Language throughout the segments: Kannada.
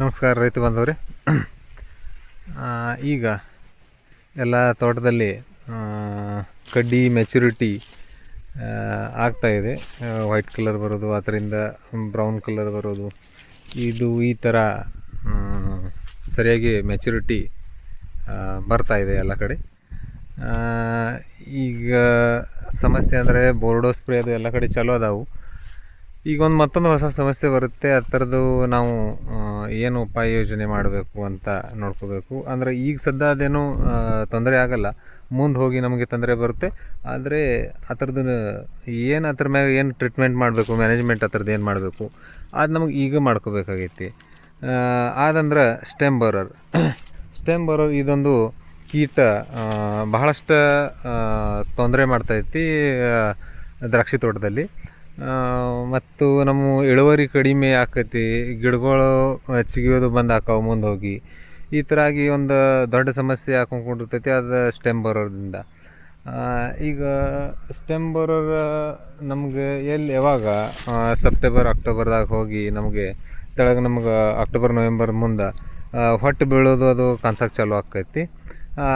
ನಮಸ್ಕಾರ ರೈತ ಬಾಂಧವ್ರೆ. ಈಗ ಎಲ್ಲ ತೋಟದಲ್ಲಿ ಕಡ್ಡಿ ಮೆಚುರಿಟಿ ಆಗ್ತಾ ಇದೆ. ವೈಟ್ ಕಲರ್ ಬರೋದು ಅದರಿಂದ ಬ್ರೌನ್ ಕಲರ್ ಬರೋದು. ಇದು ಈ ಥರ ಸರಿಯಾಗಿ ಮೆಚುರಿಟಿ ಬರ್ತಾ ಇದೆ ಎಲ್ಲ ಕಡೆ. ಈಗ ಸಮಸ್ಯೆ ಅಂದರೆ ಬೋರ್ಡೋ ಸ್ಪ್ರೇ ಅದು ಎಲ್ಲ ಕಡೆ ಚಲೋ ಅದಾವು. ಈಗ ಒಂದು ಮತ್ತೊಂದು ಹೊಸ ಸಮಸ್ಯೆ ಬರುತ್ತೆ, ಆ ಥರದ್ದು ನಾವು ಏನು ಉಪಾಯ ಯೋಜನೆ ಮಾಡಬೇಕು ಅಂತ ನೋಡ್ಕೋಬೇಕು. ಅಂದರೆ ಈಗ ಸದ್ಯ ಅದೇನು ತೊಂದರೆ ಆಗಲ್ಲ. ಮುಂದೆ ಹೋಗಿ ನಮಗೆ ತೊಂದರೆ ಬರುತ್ತೆ. ಆದರೆ ಆ ಥರದ್ದು ಏನು ಅದ್ರ ಮ್ಯಾಗ ಏನು ಟ್ರೀಟ್ಮೆಂಟ್ ಮಾಡಬೇಕು ಮ್ಯಾನೇಜ್ಮೆಂಟ್ ಆ ಥರದ್ದು ಏನು ಮಾಡಬೇಕು, ಅದು ನಮಗೆ ಈಗ ಮಾಡ್ಕೋಬೇಕಾಗೈತಿ. ಆದಂದ್ರೆ ಸ್ಟೆಮ್ ಬರರ್ ಸ್ಟೆಮ್ ಬರರ್ ಇದೊಂದು ಕೀಟ ಬಹಳಷ್ಟು ತೊಂದರೆ ಮಾಡ್ತೈತಿ ದ್ರಾಕ್ಷಿ ತೋಟದಲ್ಲಿ. ಮತ್ತು ನಮ್ಮ ಇಳುವರಿ ಕಡಿಮೆ ಆಕೈತಿ, ಗಿಡಗಳು ಚಿಗಿಯೋದು ಬಂದು ಆಕಾವು ಮುಂದೆ ಹೋಗಿ ಈ ಥರ ಆಗಿ ಒಂದು ದೊಡ್ಡ ಸಮಸ್ಯೆ ಹಾಕೊಂಡ್ಕೊಂಡಿರ್ತೈತಿ, ಅದು ಸ್ಟೆಮ್ ಬರೋದ್ರಿಂದ. ಈಗ ಸ್ಟೆಮ್ ಬರೋರ ನಮ್ಗೆ ಎಲ್ಲಿ ಯಾವಾಗ ಸೆಪ್ಟೆಂಬರ್, ಅಕ್ಟೋಬರ್ದಾಗ ಹೋಗಿ ನಮಗೆ, ತೆಳಗೆ ನಮ್ಗೆ ಅಕ್ಟೋಬರ್, ನವೆಂಬರ್ ಮುಂದೆ ಹೊಟ್ಟೆ ಬೀಳೋದು ಅದು ಕಾಣ್ಸಕ್ಕೆ ಚಾಲು ಆಕೈತಿ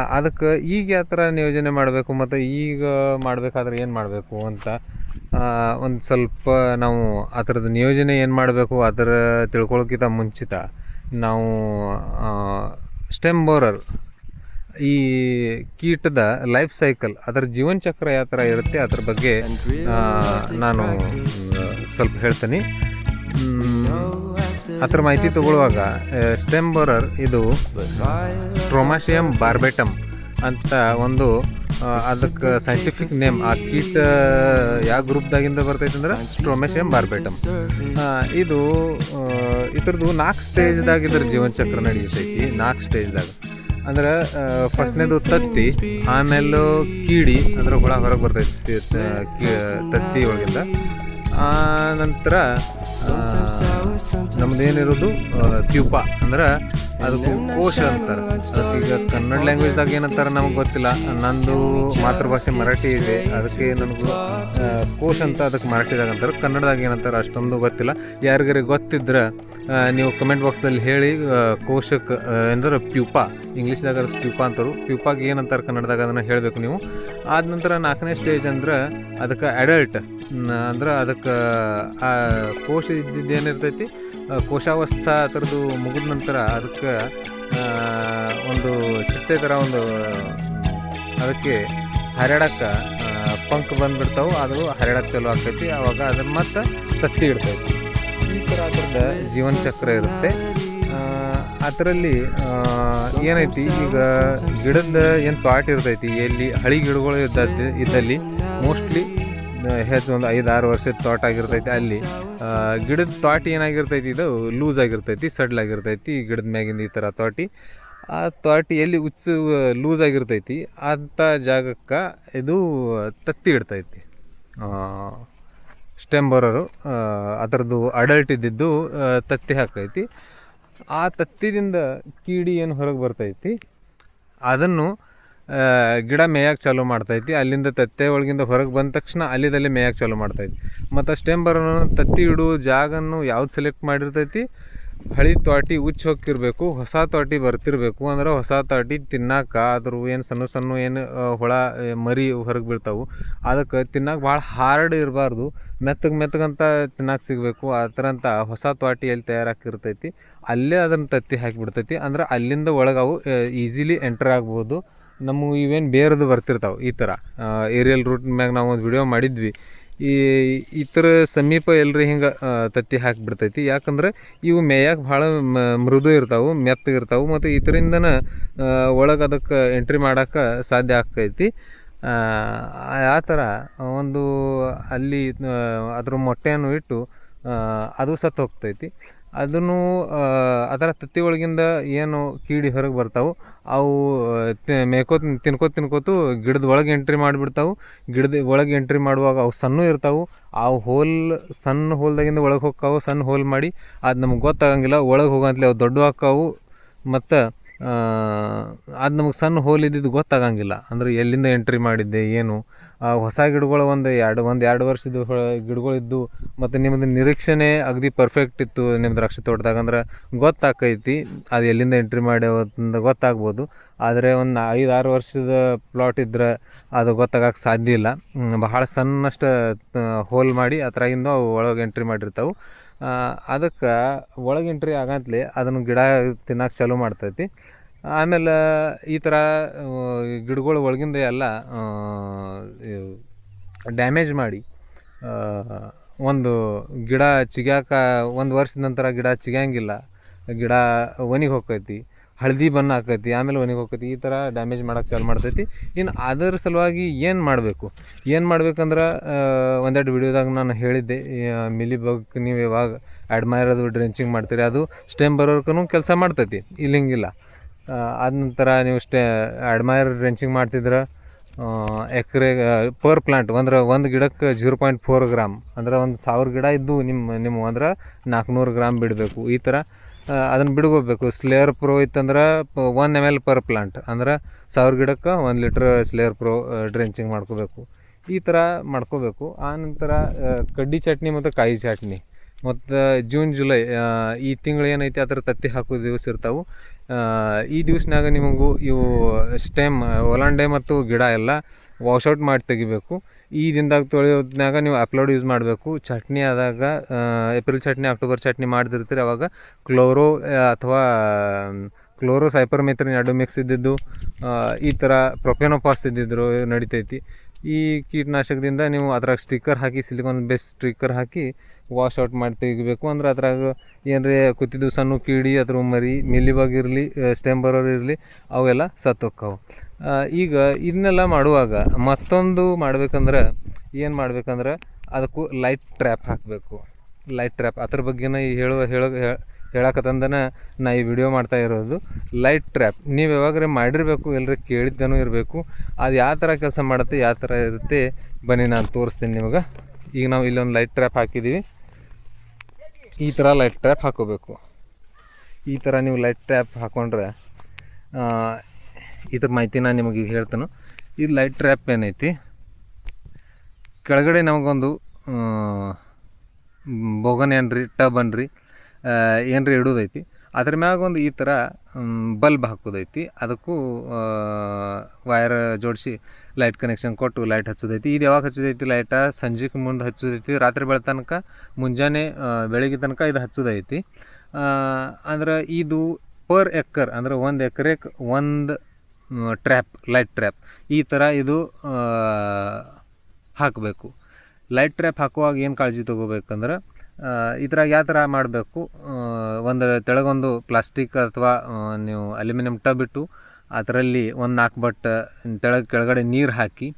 ಅದಕ್ಕೆ ಈಗ ಯಾವ ಥರ ನಿಯೋಜನೆ ಮಾಡಬೇಕು ಮತ್ತು ಈಗ ಮಾಡಬೇಕಾದ್ರೆ ಏನು ಮಾಡಬೇಕು ಅಂತ ಒಂದು ಸ್ವಲ್ಪ ನಾವು ಆ ನಿಯೋಜನೆ ಏನು ಮಾಡಬೇಕು ಅದರ ತಿಳ್ಕೊಳ್ಳೋಕ್ಕಿಂತ ಮುಂಚಿತ ನಾವು ಸ್ಟೆಮ್ ಬೋರರ್ ಈ ಕೀಟದ ಲೈಫ್ ಸೈಕಲ್ ಅದರ ಜೀವನ ಚಕ್ರ ಯಾವ ಥರ ಇರುತ್ತೆ ಅದ್ರ ಬಗ್ಗೆ ನಾನು ಸ್ವಲ್ಪ ಹೇಳ್ತೀನಿ. ಅದ್ರ ಮಾಹಿತಿ ತಗೊಳ್ಳುವಾಗ ಸ್ಟೆಮ್ ಬೋರರ್ ಇದು ಸ್ಟ್ರೋಮಾಶಿಯಂ ಬಾರ್ಬೆಟಮ್ ಅಂತ ಒಂದು ಅದಕ್ಕೆ ಸೈಂಟಿಫಿಕ್ ನೇಮ್ ಆ ಕೀಟ ಯಾವ ಗ್ರೂಪ್ದಾಗಿಂದ ಬರ್ತೈತೆ ಅಂದ್ರೆ ಸ್ಟ್ರೋಮೆಶಿಯಂ ಬಾರ್ಬೆಟಮ್ ಇದು ಇದ್ರದ್ದು ನಾಲ್ಕು ಸ್ಟೇಜ್ದಾಗ ಇದ್ರ ಜೀವನ ಚಕ್ರ ನಡೆಯುತ್ತೈತಿ, ನಾಲ್ಕು ಸ್ಟೇಜ್ದಾಗ. ಅಂದ್ರೆ ಫಸ್ಟ್ನೇದು ತತ್ತಿ, ಆಮೇಲೆ ಕೀಡಿ ಅಂದ್ರೆ ಹುಳ ಹೊರಗೆ ಬರ್ತೈತಿ ತತ್ತಿ ಒಳಗಿಂದ. ಆ ನಂತರ ನಮ್ದೇನಿರೋದು ಪ್ಯೂಪ ಅಂದ್ರೆ ಅದಕ್ಕೆ ಕೋಶ ಅಂತಾರೆ. ಈಗ ಕನ್ನಡ ಲ್ಯಾಂಗ್ವೇಜ್ದಾಗ ಏನಂತಾರೆ ನಮಗೆ ಗೊತ್ತಿಲ್ಲ. ನಂದು ಮಾತೃಭಾಷೆ ಮರಾಠಿ ಇದೆ. ಅದಕ್ಕೆ ನನಗೂ ಕೋಶ ಅಂತ ಅದಕ್ಕೆ ಮರಾಠಿದಾಗ ಅಂತಾರೆ. ಕನ್ನಡದಾಗ ಏನಂತಾರೆ ಅಷ್ಟೊಂದು ಗೊತ್ತಿಲ್ಲ. ಯಾರಿಗಾರಿಗೆ ಗೊತ್ತಿದ್ರೆ ನೀವು ಕಮೆಂಟ್ ಬಾಕ್ಸ್ದಲ್ಲಿ ಹೇಳಿ ಕೋಶಕ್ಕೆ ಅಂದ್ರೆ ಪ್ಯೂಪ ಇಂಗ್ಲೀಷ್ದಾಗ ಪ್ಯೂಪ ಅಂತಾರೆ. ಪ್ಯೂಪಾಗೆ ಏನಂತಾರೆ ಕನ್ನಡದಾಗ ಅದನ್ನು ಹೇಳಬೇಕು ನೀವು. ಆದ ನಂತರ ನಾಲ್ಕನೇ ಸ್ಟೇಜ್ ಅಂದ್ರೆ ಅದಕ್ಕೆ ಅಡಲ್ಟ್ ಅಂದ್ರೆ ಅದಕ್ಕೆ, ಆ ಕೋಶ ಇದ್ದಿದ್ದು ಏನಿರ್ತೈತಿ ಕೋಶಾವಸ್ಥಾ ಥರದ್ದು ಮುಗಿದ ನಂತರ ಅದಕ್ಕೆ ಒಂದು ಚಿಟ್ಟೆ ಥರ ಒಂದು, ಅದಕ್ಕೆ ಹರಡಕ್ಕೆ ಪಂಕ್ ಬಂದ್ಬಿಡ್ತಾವೆ, ಅದು ಹರಡಕ್ಕೆ ಚಲೋ ಆಗ್ತೈತಿ ಆವಾಗ ಅದನ್ನು ಮತ್ತೆ ತತ್ತಿ ಇಡ್ತೈತಿ. ಈ ಥರ ಅದ್ರದ್ದು ಜೀವನ ಚಕ್ರ ಇರುತ್ತೆ. ಅದರಲ್ಲಿ ಏನೈತಿ, ಈಗ ಗಿಡದ ಏನು ಪಾಟ್ ಇರ್ತೈತಿ, ಎಲ್ಲಿ ಹಳಿ ಗಿಡಗಳು ಇದ್ದದ್ದು ಇದ್ದಲ್ಲಿ, ಮೋಸ್ಟ್ಲಿ ಹೆಚ್ಚು ಒಂದು ಐದು ಆರು ವರ್ಷದ ತೋಟ ಆಗಿರ್ತೈತಿ ಅಲ್ಲಿ. ಗಿಡದ ತೋಟ ಏನಾಗಿರ್ತೈತಿ, ಇದು ಲೂಸ್ ಆಗಿರ್ತೈತಿ, ಸಡ್ಲ್ ಆಗಿರ್ತೈತಿ ಗಿಡದ ಮ್ಯಾಗಿಂದ ಈ ಥರ ತೋಟಿ. ಆ ತೋಟಿ ಎಲ್ಲಿ ಉಚ್ಚು ಲೂಸ್ ಆಗಿರ್ತೈತಿ ಅಂಥ ಜಾಗಕ್ಕೆ ಇದು ತತ್ತಿ ಇಡ್ತೈತಿ. ಸ್ಟೆಮ್ ಬರೋರು ಅದರದ್ದು ಅಡಲ್ಟ್ ಇದ್ದಿದ್ದು ತತ್ತಿ ಹಾಕೈತಿ. ಆ ತತ್ತಿದಿಂದ ಕೀಡಿ ಏನು ಹೊರಗೆ ಬರ್ತೈತಿ, ಅದನ್ನು ಗಿಡ ಮೇಯಕ್ಕೆ ಚಾಲೂ ಮಾಡ್ತೈತಿ. ಅಲ್ಲಿಂದ ತತ್ತೆ ಒಳಗಿಂದ ಹೊರಗೆ ಬಂದ ತಕ್ಷಣ ಅಲ್ಲಿದಲ್ಲಿ ಮೇಯಕ್ಕೆ ಚಾಲೂ ಮಾಡ್ತೈತಿ. ಮತ್ತು ಸ್ಟೆಮ್ ಬರೋನು ತತ್ತಿ ಇಡುವ ಜಾಗನ್ನು ಯಾವ್ದು ಸೆಲೆಕ್ಟ್ ಮಾಡಿರ್ತೈತಿ? ಹಳಿ ತ್ವಾಟಿ ಉಚ್ಚ ಹೋಗ್ತಿರ್ಬೇಕು, ಹೊಸ ತೋಟಿ ಬರ್ತಿರ್ಬೇಕು. ಅಂದ್ರೆ ಹೊಸ ತೋಟಿ ತಿನ್ನಾಕ ಅದ್ರ ಏನು ಸಣ್ಣ ಸಣ್ಣ ಏನು ಹೊಳ ಮರಿ ಹೊರಗೆ ಬೀಳ್ತಾವೆ. ಅದಕ್ಕೆ ತಿನ್ನಕ್ಕೆ ಭಾಳ ಹಾರ್ಡ್ ಇರಬಾರ್ದು. ಮೆತ್ತಗೆ ಮೆತ್ತಗಂತ ತಿನ್ನಕ್ಕೆ ಸಿಗಬೇಕು. ಆ ಥರ ಅಂತ ಹೊಸ ತೋಟಿ ಎಲ್ಲಿ ತಯಾರಾಕಿರ್ತೈತಿ, ಅಲ್ಲೇ ಅದನ್ನು ತತ್ತಿ ಹಾಕಿಬಿಡ್ತೈತಿ. ಅಂದ್ರೆ ಅಲ್ಲಿಂದ ಒಳಗೆ ಅವು ಈಸಿಲಿ ಎಂಟರ್ ಆಗ್ಬೋದು. ನಮ್ಮ ಇವೇನು ಬೇರೆದು ಬರ್ತಿರ್ತಾವೆ, ಈ ಥರ ಏರಿಯಲ್ ರೂಟ್ ಮ್ಯಾಗ ನಾವು ಒಂದು ವಿಡಿಯೋ ಮಾಡಿದ್ವಿ. ಈ ಥರ ಸಮೀಪ ಎಲ್ರಿ ಹಿಂಗೆ ತತ್ತಿ ಹಾಕಿಬಿಡ್ತೈತಿ. ಯಾಕಂದ್ರೆ ಇವು ಮೇಯಕ್ಕೆ ಭಾಳ ಮೃದು ಇರ್ತಾವೆ ಮೆತ್ತಗಿರ್ತಾವೆ ಮತ್ತು ಇದರಿಂದನ ಒಳಗೆ ಅದಕ್ಕೆ ಎಂಟ್ರಿ ಮಾಡೋಕ್ಕೆ ಸಾಧ್ಯ ಆಗ್ತೈತಿ. ಆ ಥರ ಒಂದು ಅಲ್ಲಿ ಅದ್ರ ಮೊಟ್ಟೆಯನ್ನು ಇಟ್ಟು ಅದು ಸತ್ತು ಹೋಗ್ತೈತಿ. ಅದನ್ನು ಅದರ ತತ್ತಿ ಒಳಗಿಂದ ಏನು ಕೀಡಿ ಹೊರಗೆ ಬರ್ತಾವೆ ಅವು ಮೇಯ್ಕೋತ ತಿನ್ಕೋತ, ತಿನ್ಕೋತು ಗಿಡದ ಒಳಗೆ ಎಂಟ್ರಿ ಮಾಡಿಬಿಡ್ತಾವೆ. ಗಿಡದ ಒಳಗೆ ಎಂಟ್ರಿ ಮಾಡುವಾಗ ಅವು ಸಣ್ಣ ಇರ್ತಾವೆ. ಆ ಹೋಲ್, ಸಣ್ಣ ಹೋಲ್ದಾಗಿಂದ ಒಳಗೆ ಹೋಗ್ತಾವೆ ಸಣ್ಣ ಹೋಲ್ ಮಾಡಿ ಅದು ನಮ್ಗೆ ಗೊತ್ತಾಗಂಗಿಲ್ಲ, ಒಳಗೆ ಹೋಗಂತಲೇ ಅವು ದೊಡ್ಡ ಆಕಾವು ಮತ್ತು ಅದು ನಮಗೆ ಸಣ್ಣ ಹೋಲ್ ಇದ್ದಿದ್ದು ಗೊತ್ತಾಗಂಗಿಲ್ಲ. ಅಂದ್ರೆ ಎಲ್ಲಿಂದ ಎಂಟ್ರಿ ಮಾಡಿದ್ದೆ, ಏನು? ಹೊಸ ಗಿಡಗಳು ಒಂದು ಎರಡು ಒಂದು ಎರಡು ವರ್ಷದ ಗಿಡಗಳಿದ್ದು ಮತ್ತು ನಿಮ್ಮದು ನಿರೀಕ್ಷಣೆ ಅಗದಿ ಪರ್ಫೆಕ್ಟ್ ಇತ್ತು ನಿಮ್ಮ ದ್ರಾಕ್ಷಿ ತೋಟದಾಗ. ಅಂದ್ರೆ ಗೊತ್ತಾಕೈತಿ, ಅದು ಎಲ್ಲಿಂದ ಎಂಟ್ರಿ ಮಾಡ್ಯಾವಂತ ಗೊತ್ತಾಗ್ಬೋದು. ಆದರೆ ಒಂದು ಐದು ಆರು ವರ್ಷದ ಪ್ಲಾಟ್ ಇದ್ರೆ ಅದು ಗೊತ್ತಾಗಕ್ಕೆ ಸಾಧ್ಯ ಇಲ್ಲ. ಬಹಳ ಸಣ್ಣಷ್ಟು ಹೋಲ್ ಮಾಡಿ ಅದ್ರಾಗಿಂದ ಅವು ಒಳಗೆ ಎಂಟ್ರಿ ಮಾಡಿರ್ತಾವೆ. ಅದಕ್ಕೆ ಒಳಗೆ ಎಂಟ್ರಿ ಆಗಂತಲೇ ಅದನ್ನು ಗಿಡ ತಿನ್ನಕ್ಕೆ ಚಾಲೂ ಮಾಡ್ತೈತಿ. ಆಮೇಲೆ ಈ ಥರ ಗಿಡಗಳು ಒಳಗಿಂದ ಎಲ್ಲ ಡ್ಯಾಮೇಜ್ ಮಾಡಿ ಒಂದು ಗಿಡ ಚಿಗ್ಯಾಕ, ಒಂದು ವರ್ಷದ ನಂತರ ಗಿಡ ಚಿಗಂಗಿಲ್ಲ ಗಿಡ ಒಣಗಿ ಹೋಗ್ತೈತಿ, ಹಳದಿ ಬಣ್ಣ ಆಕೈತಿ, ಆಮೇಲೆ ಒಣಗಿ ಹೋಗ್ತೈತಿ, ಈ ಥರ ಡ್ಯಾಮೇಜ್ ಮಾಡೋಕೆ ಚಾಲು ಮಾಡ್ತೈತಿ. ಇನ್ನು ಅದರ ಸಲುವಾಗಿ ಏನು ಮಾಡಬೇಕು? ಏನು ಮಾಡ್ಬೇಕಂದ್ರೆ ಒಂದೆರಡು ವಿಡಿಯೋದಾಗ ನಾನು ಹೇಳಿದ್ದೆ ಮಿಲಿ ಬಗ್ ನೀವು ಯಾವಾಗ ಅಡ್ಮೈರ್ ಅದು ಡ್ರೆಂಚಿಂಗ್ ಮಾಡ್ತೀರಿ, ಅದು ಸ್ಟೆಮ್ ಬರೋರ್ಕೂ ಕೆಲಸ ಮಾಡ್ತೈತಿ, ಇಲ್ಲಿಂಗಿಲ್ಲ. ಆದ ನಂತರ ನೀವು ಸ್ಟೇ ಅಡ್ಮೈರ್ ಡ್ರೆಂಚಿಂಗ್ ಮಾಡ್ತಿದ್ರೆ ಎಕರೆ ಪರ್ ಪ್ಲಾಂಟ್ ಅಂದ್ರೆ ಒಂದು ಗಿಡಕ್ಕೆ ಜೀರೋ ಪಾಯಿಂಟ್ ಫೋರ್ ಗ್ರಾಮ್ ಅಂದ್ರೆ ಒಂದು ಸಾವಿರ ಗಿಡ ಇದ್ದು ನಿಮ್ಮ ನಿಮ್ಮ ಅಂದ್ರೆ ನಾಲ್ಕುನೂರು ಗ್ರಾಮ್ ಬಿಡಬೇಕು. ಈ ಥರ ಅದನ್ನು ಬಿಡ್ಕೋಬೇಕು. ಸ್ಲೇಯರ್ ಪ್ರೋ ಇತ್ತಂದ್ರೆ one M L per plant ಅಂದ್ರೆ ಸಾವಿರ ಗಿಡಕ್ಕೆ ಒಂದು ಲೀಟ್ರ್ ಸ್ಲೇಯರ್ ಪ್ರೋ ಡ್ರೆಂಚಿಂಗ್ ಮಾಡ್ಕೋಬೇಕು. ಈ ಥರ ಮಾಡ್ಕೋಬೇಕು. ಆನಂತರ ಕಡ್ಡಿ ಚಟ್ನಿ ಮತ್ತು ಕಾಯಿ ಚಟ್ನಿ. ಮತ್ತು ಜೂನ್ ಜುಲೈ ಈ ತಿಂಗಳು ಏನೈತಿ ಅದರ ತತ್ತಿ ಹಾಕೋ ದಿವಸ ಇರ್ತಾವೆ. ಈ ದಿವ್ಸನಾಗ ನಿಮಗೂ ಇವು ಸ್ಟೆಮ್, ಒಲಾಂಡೆ ಮತ್ತು ಗಿಡ ಎಲ್ಲ ವಾಶ್ಔಟ್ ಮಾಡಿ ತೆಗಿಬೇಕು. ಈ ದಿನದಾಗ ತೊಳೆಯೋದ್ನಾಗ ನೀವು ಅಪ್ಲೋಡ್ ಯೂಸ್ ಮಾಡಬೇಕು. ಚಟ್ನಿ ಆದಾಗ ಏಪ್ರಿಲ್ ಚಟ್ನಿ ಅಕ್ಟೋಬರ್ ಚಟ್ನಿ ಮಾಡ್ದಿರ್ತೀರಿ. ಅವಾಗ ಕ್ಲೋರೋ ಅಥವಾ ಕ್ಲೋರೋ ಸೈಪರ್ಮೆತ್ರಿನ್ ಎರಡು ಮಿಕ್ಸ್ ಇದ್ದಿದ್ದು ಈ ಥರ ಪ್ರೊಪೆನೋಪಾಸ್ ಇದ್ದಿದ್ರು ನಡಿತೈತಿ. ಈ ಕೀಟನಾಶಕದಿಂದ ನೀವು ಅದ್ರಾಗ ಸ್ಟಿಕ್ಕರ್ ಹಾಕಿ ಸಿಲಿಕಾನ್ ಬೇಸ್ ಸ್ಟಿಕ್ಕರ್ ಹಾಕಿ ವಾಶ್ ಔಟ್ ಮಾಡಿ ತೆಗಿಬೇಕು. ಅಂದ್ರೆ ಅದ್ರಾಗ ಏನರೇ ಕೂತಿದ್ದು ಸಣ್ಣ ಕೀಡಿ, ಅದ್ರ ಮರಿ ಮಿಲಿಬಾಗ್ ಇರಲಿ ಸ್ಟೆಮ್ ಇರಲಿ, ಅವೆಲ್ಲ ಸತ್ತೋಕ್ಕವು ಈಗ ಇದನ್ನೆಲ್ಲ ಮಾಡುವಾಗ ಮತ್ತೊಂದು ಮಾಡ್ಬೇಕಂದ್ರೆ, ಏನು ಮಾಡ್ಬೇಕಂದ್ರೆ, ಅದಕ್ಕೂ ಲೈಟ್ ಟ್ರ್ಯಾಪ್ ಹಾಕಬೇಕು. ಲೈಟ್ ಟ್ರ್ಯಾಪ್ ಅದ್ರ ಬಗ್ಗೆನ ಈ ಹೇಳುವ ಹೇಳೋ ಹೇಳಕತ್ತಂದನ ನಾ ಈ ವಿಡಿಯೋ ಮಾಡ್ತಾ ಇರೋದು. ಲೈಟ್ ಟ್ರ್ಯಾಪ್ ನೀವು ಯಾವಾಗ್ರೆ ಮಾಡಿರಬೇಕು ಎಲ್ಲರೂ ಕೇಳಿದ್ದನೂ ಇರಬೇಕು, ಅದು ಯಾವ ಥರ ಕೆಲಸ ಮಾಡುತ್ತೆ, ಯಾವ ಥರ ಇರುತ್ತೆ, ಬನ್ನಿ ನಾನು ತೋರಿಸ್ತೀನಿ ನಿಮಗೆ. ಈಗ ನಾವು ಇಲ್ಲೊಂದು ಲೈಟ್ ಟ್ರ್ಯಾಪ್ ಹಾಕಿದ್ದೀವಿ ಈ ಥರ ಲೈಟ್ ಟ್ರ್ಯಾಪ್ ಹಾಕೋಬೇಕು. ಈ ಥರ ನೀವು ಲೈಟ್ ಟ್ರ್ಯಾಪ್ ಹಾಕೊಂಡ್ರೆ ಇದ್ರ ಮಾಹಿತಿ ನಾನು ನಿಮಗೆ ಈಗ ಈ ಲೈಟ್ ಟ್ರ್ಯಾಪ್ ಏನೈತಿ? ಕೆಳಗಡೆ ನಮಗೊಂದು ಬೋಗನ್ ಏನ್ರಿ ಟಬ್ ಅನ್ರಿ ಏನ್ರಿ ಇಡೋದೈತಿ? ಅದ್ರ ಮ್ಯಾಗ ಒಂದು ಈ ಥರ ಬಲ್ಬ್ ಹಾಕೋದೈತಿ. ಅದಕ್ಕೂ ವೈರ್ ಜೋಡಿಸಿ ಲೈಟ್ ಕನೆಕ್ಷನ್ ಕೊಟ್ಟು ಲೈಟ್ ಹಚ್ಚೋದೈತಿ. ಇದು ಯಾವಾಗ ಹಚ್ಚೋದೈತಿ ಲೈಟ? ಸಂಜೆಗೆ ಮುಂದೆ ಹಚ್ಚೋದೈತಿ. ರಾತ್ರಿ ಬೆಳೆ ತನಕ, ಮುಂಜಾನೆ ಬೆಳಗ್ಗೆ ತನಕ ಇದು ಹಚ್ಚೋದೈತಿ. ಅಂದ್ರೆ ಇದು ಪರ್ ಎಕ್ಕರ್, ಅಂದ್ರೆ ಒಂದು ಎಕರೆಗೆ ಒಂದು ಟ್ರ್ಯಾಪ್, ಲೈಟ್ ಟ್ರ್ಯಾಪ್. ಈ ಥರ ಇದು ಹಾಕಬೇಕು. ಲೈಟ್ ಟ್ರ್ಯಾಪ್ ಹಾಕುವಾಗ ಏನು ಕಾಳಜಿ ತೊಗೋಬೇಕಂದ್ರೆ ಇದ್ರಾಗ ಯಾವ ಥರ ಮಾಡಬೇಕು? ಒಂದು ತೆಳಗೊಂದು ಪ್ಲಾಸ್ಟಿಕ್ ಅಥವಾ ನೀವು ಅಲ್ಯೂಮಿನಿಯಂ ಟಬ್ ಇಟ್ಟು ಅದರಲ್ಲಿ ಒಂದು ನಾಲ್ಕು ಬಟ್ ತೆಳಗೆ ಕೆಳಗಡೆ ನೀರು ಹಾಕಿ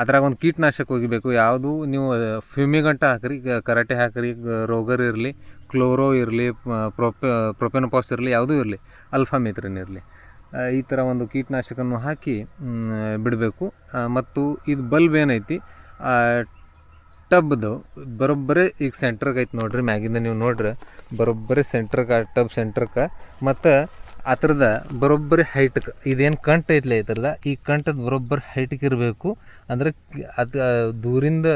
ಅದ್ರಾಗ ಒಂದು ಕೀಟನಾಶಕ ಒಗಿಬೇಕು. ಯಾವುದು? ನೀವು ಫ್ಯೂಮಿಗಂಟ ಹಾಕ್ರಿ ಕರಾಟೆ ಹಾಕ್ರಿ ರೋಗರ್ ಇರಲಿ, ಕ್ಲೋರೋ ಇರಲಿ ಪ್ರೊಪೆ, ಪ್ರೊಪೆನೋಪಾಸ್ ಇರಲಿ, ಯಾವುದೂ ಇರಲಿ ಅಲ್ಫಾಮಿತ್ರಿನ್ ಇರಲಿ. ಈ ಥರ ಒಂದು ಕೀಟನಾಶಕವನ್ನು ಹಾಕಿ ಬಿಡಬೇಕು. ಮತ್ತು ಇದು ಬಲ್ಬ್ ಏನೈತಿ? ಟಬ್ದು ಬರೋಬ್ಬರಿ ಈಗ ಸೆಂಟ್ರಿಗೆ ಐತೆ ನೋಡ್ರಿ, ಮ್ಯಾಗಿಂದ ನೀವು ನೋಡ್ರಿ. ಬರೋಬ್ಬರಿ ಸೆಂಟ್ರಕ್ಕೆ ಆ ಟಬ್ ಸೆಂಟ್ರಕ್ಕೆ ಮತ್ತು ಅದ್ರದ ಬರೋಬ್ಬರಿ ಹೈಟ್ಗೆ ಇದೇನು ಕಂಟ್ ಐತ್ಲೆ ಐತಲ್ಲ, ಈ ಕಂಟದ ಬರೋಬ್ಬರಿ ಹೈಟ್ಗೆ ಇರಬೇಕು. ಅಂದರೆ ಅದು ದೂರಿಂದ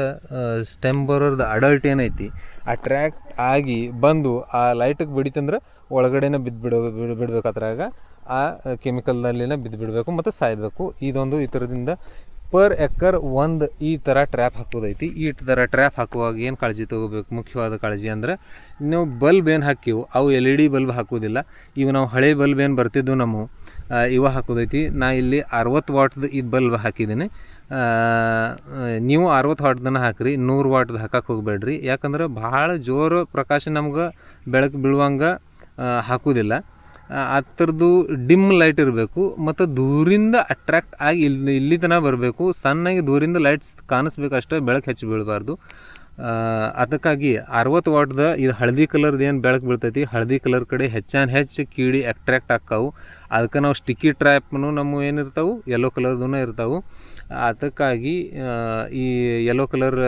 ಸ್ಟೆಮ್ ಬರೋರ್ದು ಅಡಲ್ಟ್ ಏನೈತಿ ಅಟ್ರ್ಯಾಕ್ಟ್ ಆಗಿ ಬಂದು ಆ ಲೈಟಿಗೆ ಬಿಡಿತಂದ್ರೆ ಒಳಗಡೆನೇ ಬಿದ್ದು ಬಿಡೋ ಬಿಡ್ ಬಿಡ್ಬೇಕು ಅದ್ರಾಗ. ಆ ಕೆಮಿಕಲ್ನಲ್ಲಿನ ಬಿದ್ದು ಬಿಡಬೇಕು ಮತ್ತು ಸಾಯಬೇಕು. ಇದೊಂದು ಈ ಥರದಿಂದ ಪರ್ ಎಕ್ಕರ್ ಒಂದು ಈ ಥರ ಟ್ರ್ಯಾಪ್ ಹಾಕೋದೈತಿ. ಈ ಥರ ಟ್ರ್ಯಾಪ್ ಹಾಕುವಾಗ ಏನು ಕಾಳಜಿ ತೊಗೋಬೇಕು? ಮುಖ್ಯವಾದ ಕಾಳಜಿ ಅಂದ್ರೆ ನೀವು ಬಲ್ಬ್ ಏನು ಹಾಕಿವು ಅವು ಎಲ್ ಇ ಡಿ ಬಲ್ಬ್ ಹಾಕೋದಿಲ್ಲ. ಇವು ನಾವು ಹಳೆ ಬಲ್ಬ್ ಏನು ಬರ್ತಿದ್ವು ನಮ್ಮ ಇವ ಹಾಕೋದೈತಿ. ನಾ ಇಲ್ಲಿ ಅರವತ್ತು ವಾಟ್ದು ಇದು ಬಲ್ಬ್ ಹಾಕಿದ್ದೀನಿ. ನೀವು ಅರವತ್ತು ವಾಟ್ದನ್ನ ಹಾಕ್ರಿ, ನೂರು ವಾಟ್ದು ಹಾಕಕ್ಕೆ ಹೋಗಬೇಡ್ರಿ. ಯಾಕಂದ್ರೆ ಭಾಳ ಜೋರು ಪ್ರಕಾಶ ನಮ್ಗೆ ಬೆಳಕು ಬೀಳುವಂಗೆ ಹಾಕೋದಿಲ್ಲ. ಆ ಥರದ್ದು ಡಿಮ್ ಲೈಟ್ ಇರಬೇಕು, ಮತ್ತು ದೂರಿಂದ ಅಟ್ರ್ಯಾಕ್ಟ್ ಆಗಿ ಇಲ್ಲಿ ಇಲ್ಲಿ ತನಕ ಬರಬೇಕು. ಸಣ್ಣಗೆ ದೂರಿಂದ ಲೈಟ್ಸ್ ಕಾಣಿಸ್ಬೇಕು ಅಷ್ಟೇ, ಬೆಳಕು ಹೆಚ್ಚು ಬೀಳಬಾರ್ದು. ಅದಕ್ಕಾಗಿ ಅರವತ್ತು ವಾಟ್ದ ಇದು ಹಳದಿ ಕಲರ್ದು ಏನು ಬೆಳಕು ಬೀಳ್ತೈತಿ, ಹಳದಿ ಕಲರ್ ಕಡೆ ಹೆಚ್ಚಾನ್ ಹೆಚ್ಚು ಕೀಡಿ ಅಟ್ರ್ಯಾಕ್ಟ್ ಆಕ್ಕಾವು ಅದಕ್ಕೆ ನಾವು ಸ್ಟಿಕ್ಕಿ ಟ್ರ್ಯಾಪ್ನು ನಮ್ಮ ಏನಿರ್ತಾವೆ ಯೆಲ್ಲೋ ಕಲರ್ದೂ ಇರ್ತಾವೆ. ಅದಕ್ಕಾಗಿ ಈ ಯೆಲ್ಲೋ ಕಲರ್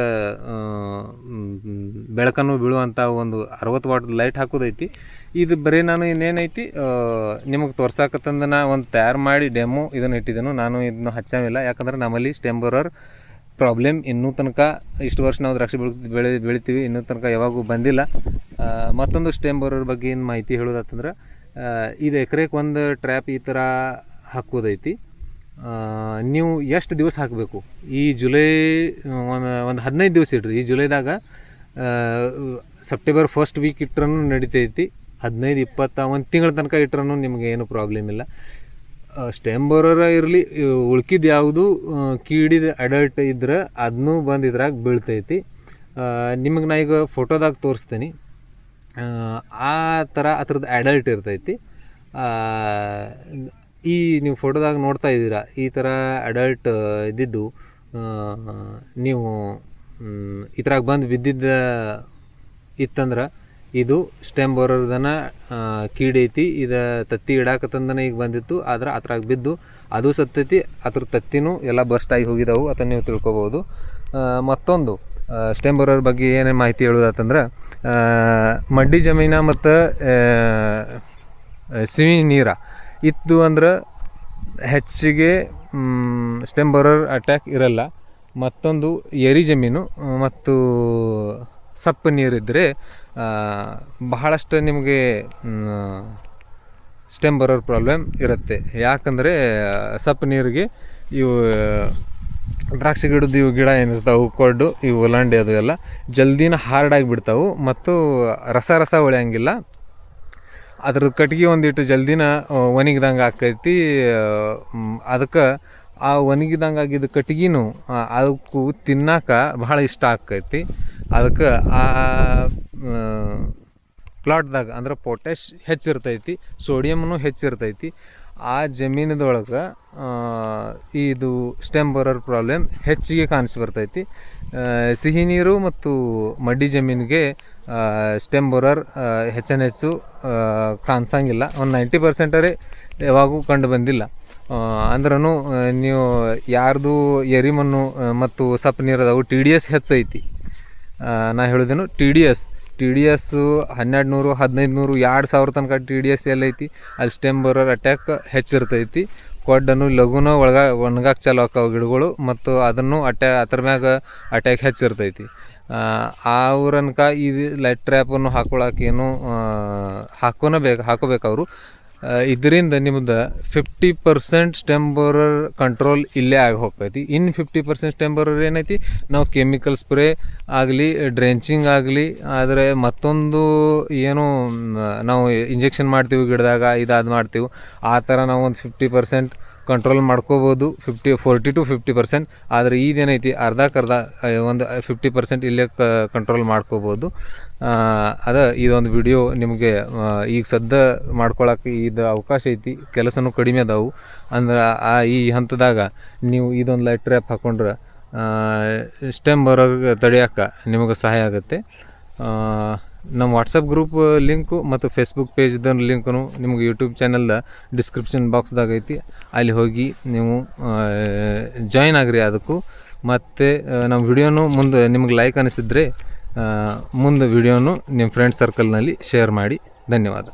ಬೆಳಕನ್ನು ಬೀಳುವಂಥ ಒಂದು ಅರವತ್ತು ವಾಟ್ ಲೈಟ್ ಹಾಕೋದೈತಿ. ಇದು ಬರೀ ನಾನು ಇನ್ನೇನೈತಿ ನಿಮಗೆ ತೋರ್ಸಾಕತ್ತಂದ ನಾ ಒಂದು ತಯಾರು ಮಾಡಿ ಡೆಮೋ ಇದನ್ನು ಇಟ್ಟಿದ್ದೇನು. ನಾನು ಇದನ್ನು ಹಚ್ಚಂಗಿಲ್ಲ. ಯಾಕಂದ್ರೆ ನಮ್ಮಲ್ಲಿ ಸ್ಟೆಂಬರರ್ ಪ್ರಾಬ್ಲಮ್ ಇನ್ನೂ ತನಕ ಇಷ್ಟು ವರ್ಷ ನಾವು ದ್ರಾಕ್ಷಿ ಬೆಳೆ ಬೆಳೆ, ಬೆಳಿತೀವಿ. ಇನ್ನೂ ತನಕ ಯಾವಾಗೂ ಬಂದಿಲ್ಲ. ಮತ್ತೊಂದು ಸ್ಟೆಂಬರರ್ ಬರೋರ ಬಗ್ಗೆ ಏನು ಮಾಹಿತಿ ಹೇಳೋದಾತಂದ್ರೆ ಇದು ಎಕರೆಗೆ ಒಂದು ಟ್ರ್ಯಾಪ್ ಈ ಥರ ಹಾಕೋದೈತಿ. ನೀವು ಎಷ್ಟು ದಿವಸ ಹಾಕಬೇಕು? ಈ ಜುಲೈ, ಒಂದು ಒಂದು ಹದಿನೈದು ದಿವಸ ಇಡ್ರಿ. ಈ ಜುಲೈದಾಗ ಸೆಪ್ಟೆಂಬರ್ ಫಸ್ಟ್ ವೀಕ್ ಇಟ್ರೂ ನಡಿತೈತಿ. ಹದಿನೈದು ಇಪ್ಪತ್ತ ಒಂದು ತಿಂಗಳ ತನಕ ಇಟ್ರೂ ನಿಮಗೆ ಏನು ಪ್ರಾಬ್ಲಮ್ ಇಲ್ಲ. ಸ್ಟೆಮ್ ಬರೋರ ಇರಲಿ ಉಳ್ಕಿದ್ದು ಯಾವುದು ಕೀಡಿದ ಅಡಲ್ಟ್ ಇದ್ರೆ ಅದನ್ನೂ ಬಂದು ಇದ್ರಾಗ ಬೀಳ್ತೈತಿ. ನಿಮಗೆ ನಾ ಈಗ ಫೋಟೋದಾಗ ತೋರಿಸ್ತೀನಿ. ಆ, ಥರ ಅದ್ರದ್ದು ಅಡಲ್ಟ್ ಇರ್ತೈತಿ. ಈ ನೀವು ಫೋಟೋದಾಗ ನೋಡ್ತಾ ಇದ್ದೀರಾ ಈ ಥರ ಅಡಲ್ಟ್ ಇದ್ದಿದ್ದು ನೀವು ಇದ್ರಾಗ ಬಂದು ಬಿದ್ದಿದ್ದ ಇತ್ತಂದ್ರೆ ಇದು ಸ್ಟೆಮ್ ಬರೋದನ್ನ ಕೀಡೈತಿ ಇದು ತತ್ತಿ ಇಡಾಕತ್ತಂದನ ಈಗ ಬಂದಿತ್ತು, ಆದ್ರೆ ಅದ್ರಾಗ ಬಿದ್ದು ಅದು ಸತ್ತೈತಿ, ಅದ್ರ ತತ್ತಿನೂ ಎಲ್ಲ ಬಸ್ಟ್ ಆಗಿ ಹೋಗಿದಾವು ಅದನ್ನು ನೀವು ತಿಳ್ಕೊಬೋದು. ಮತ್ತೊಂದು ಸ್ಟೆಮ್ ಬರೋರ ಬಗ್ಗೆ ಏನೇನು ಮಾಹಿತಿ ಹೇಳೋದಾತಂದ್ರೆ ಮಡ್ಡಿ ಜಮೀನ ಮತ್ತು ಸಿಹಿ ನೀರ ಇತ್ತು ಅಂದ್ರೆ ಹೆಚ್ಚಿಗೆ ಸ್ಟೆಮ್ ಬರೋರ್ ಅಟ್ಯಾಕ್ ಇರಲ್ಲ. ಮತ್ತೊಂದು ಎರಿ ಜಮೀನು, ಮತ್ತು ಸಪ್ಪು ನೀರಿದ್ದರೆ ಬಹಳಷ್ಟು ನಿಮಗೆ ಸ್ಟೆಮ್ ಬರೋ ಪ್ರಾಬ್ಲಮ್ ಇರುತ್ತೆ. ಯಾಕಂದರೆ, ಸಪ್ಪು ನೀರಿಗೆ ಇವು, ದ್ರಾಕ್ಷಿ ಗಿಡದ ಇವು ಗಿಡ ಏನಿರ್ತಾವೆ, ಕೊಡ್ಡು, ಇವು ಉಲಾಂಡಿ ಅದು ಎಲ್ಲ ಜಲ್ದಿನ ಹಾರ್ಡಾಗಿ ಬಿಡ್ತಾವೆ ಮತ್ತು ರಸ ರಸ ಉಳಿಯಂಗಿಲ್ಲ ಅದ್ರದ್ದು ಕಟ್ಗೆ ಒಂದಿಟ್ಟು ಜಲ್ದಿನ ಒಣಗಿದಂಗೆ ಆಕೈತಿ ಅದಕ್ಕೆ ಆ ಒಣಗಿದಂಗೆ ಆಗಿದ್ದ ಕಟ್ಗಿನೂ ಅದಕ್ಕೂ ತಿನ್ನಾಕ ಭಾಳ ಇಷ್ಟ ಆಕೈತಿ ಅದಕ್ಕೆ ಆ ಪ್ಲಾಟ್ದಾಗ ಅಂದ್ರೆ ಪೊಟ್ಯಾಶ್ ಹೆಚ್ಚಿರ್ತೈತಿ ಸೋಡಿಯಮ್ನು ಹೆಚ್ಚಿರ್ತೈತಿ. ಆ ಜಮೀನದೊಳಗೆ ಇದು ಸ್ಟೆಮ್ ಪ್ರಾಬ್ಲಮ್ ಹೆಚ್ಚಿಗೆ ಕಾಣಿಸಿ ಬರ್ತೈತಿ. ಸಿಹಿ ನೀರು ಮತ್ತು ಮಡ್ಡಿ ಜಮೀನಿಗೆ ಸ್ಟೆಮ್ ಬರೋರ್ ಹೆಚ್ಚೆಚ್ಚು ಕಾಣಿಸಂಗಿಲ್ಲ. ಒಂದು ನೈಂಟಿ ಪರ್ಸೆಂಟರೇ ಯಾವಾಗೂ ಕಂಡು ಬಂದಿಲ್ಲ. ಅಂದ್ರೂ ನೀವು ಯಾರ್ದು ಎರಿಮಣ್ಣು ಮತ್ತು ಸಪ್ ನೀರು ಟಿ ಡಿ ಎಸ್ ಹೆಚ್ಚೈತಿ. ನಾ ಹೇಳೋದೇನು T D S T D S ಹನ್ನೆರಡು ನೂರು ಹದಿನೈದು ನೂರು ಎರಡು ಸಾವಿರ ತನಕ ಟಿ ಡಿ ಎಸ್ ಎಲ್ಲೈತಿ. ಅಲ್ಲಿ ಸ್ಟೆಮ್ ಬರೋರ್ ಅಟ್ಯಾಕ್ ಹೆಚ್ಚಿರ್ತೈತಿ. ಕೊಡ್ಡನ್ನು ಲಘುನ ಒಳಗ, ಒಣಗಾಕ ಚಾಲು ಆಕಾವು ಗಿಡಗಳು, ಮತ್ತು ಅದನ್ನು ಅಟ್ಯಾ, ಅದ್ರ ಮ್ಯಾಗ ಅಟ್ಯಾಕ್ ಹೆಚ್ಚಿರ್ತೈತಿ. ಅವ್ರನ್ಕ ಇದು ಲೈಟ್ ಟ್ರ್ಯಾಪನ್ನು ಹಾಕೊಳಕ್ಕೇನು ಹಾಕೋನ ಬೇಕು, ಹಾಕೋಬೇಕು ಅವರು. ಇದರಿಂದ ನಿಮ್ದು fifty percent stem borer control ಇಲ್ಲೇ ಆಗಿ ಹೋಗ್ತೈತಿ. ಇನ್ನು ಫಿಫ್ಟಿ ಪರ್ಸೆಂಟ್ ಸ್ಟೆಮ್ ಬೋರರ್ ಏನೈತಿ? ನಾವು ಕೆಮಿಕಲ್ ಸ್ಪ್ರೇ ಆಗಲಿ ಡ್ರೆಂಚಿಂಗ್ ಆಗಲಿ, ಆದರೆ ಮತ್ತೊಂದು ಏನು ನಾವು ಇಂಜೆಕ್ಷನ್ ಮಾಡ್ತೀವಿ ಗಿಡದಾಗ, ಇದಾದ ಮಾಡ್ತೀವಿ. ಆ ಥರ ನಾವು ಒಂದು ಫಿಫ್ಟಿ ಪರ್ಸೆಂಟ್ ಕಂಟ್ರೋಲ್ ಮಾಡ್ಕೋಬೋದು. Fifty forty to fifty percent ಆದರೆ ಇದೇನೈತಿ ಅರ್ಧಕ್ಕರ್ಧ ಒಂದು ಫಿಫ್ಟಿ ಪರ್ಸೆಂಟ್ ಇಲ್ಲೇ ಕಂಟ್ರೋಲ್ ಮಾಡ್ಕೋಬೋದು. ಅದ ಇದೊಂದು ವಿಡಿಯೋ ನಿಮಗೆ ಈಗ ಸದ್ದ ಮಾಡ್ಕೊಳಕ್ಕೆ ಇದು ಅವಕಾಶ ಐತಿ, ಕೆಲಸನೂ ಕಡಿಮೆ ಅದಾವು. ಅಂದ್ರೆ ಆ ಈ ಹಂತದಾಗ ನೀವು ಇದೊಂದು ಲೈಟ್ ಟ್ರ್ಯಾಪ್ ಹಾಕೊಂಡ್ರೆ ಸ್ಟೆಮ್ ಬರೋಕ್ಕೆ ತಡೆಯೋಕೆ ನಿಮಗೆ ಸಹಾಯ ಆಗುತ್ತೆ. ನಮ್ಮ ವಾಟ್ಸಪ್ ಗ್ರೂಪ್ ಲಿಂಕು ಮತ್ತು ಫೇಸ್ಬುಕ್ ಪೇಜ್ದ ಲಿಂಕನು ನಿಮಗೆ ಯೂಟ್ಯೂಬ್ ಚಾನಲ್ದ ಡಿಸ್ಕ್ರಿಪ್ಷನ್ ಬಾಕ್ಸ್ದಾಗ ಐತಿ. ಅಲ್ಲಿ ಹೋಗಿ ನೀವು ಜಾಯ್ನ್ ಆಗ್ರಿ ಅದಕ್ಕೂ. ಮತ್ತು ನಮ್ಮ ವಿಡಿಯೋನು ಮುಂದೆ ನಿಮಗೆ ಲೈಕ್ ಅನಿಸಿದ್ರೆ ಮುಂದೆ ವಿಡಿಯೋನು ನಿಮ್ಮ ಫ್ರೆಂಡ್ ಸರ್ಕಲ್ನಲ್ಲಿ ಶೇರ್ ಮಾಡಿ. ಧನ್ಯವಾದ.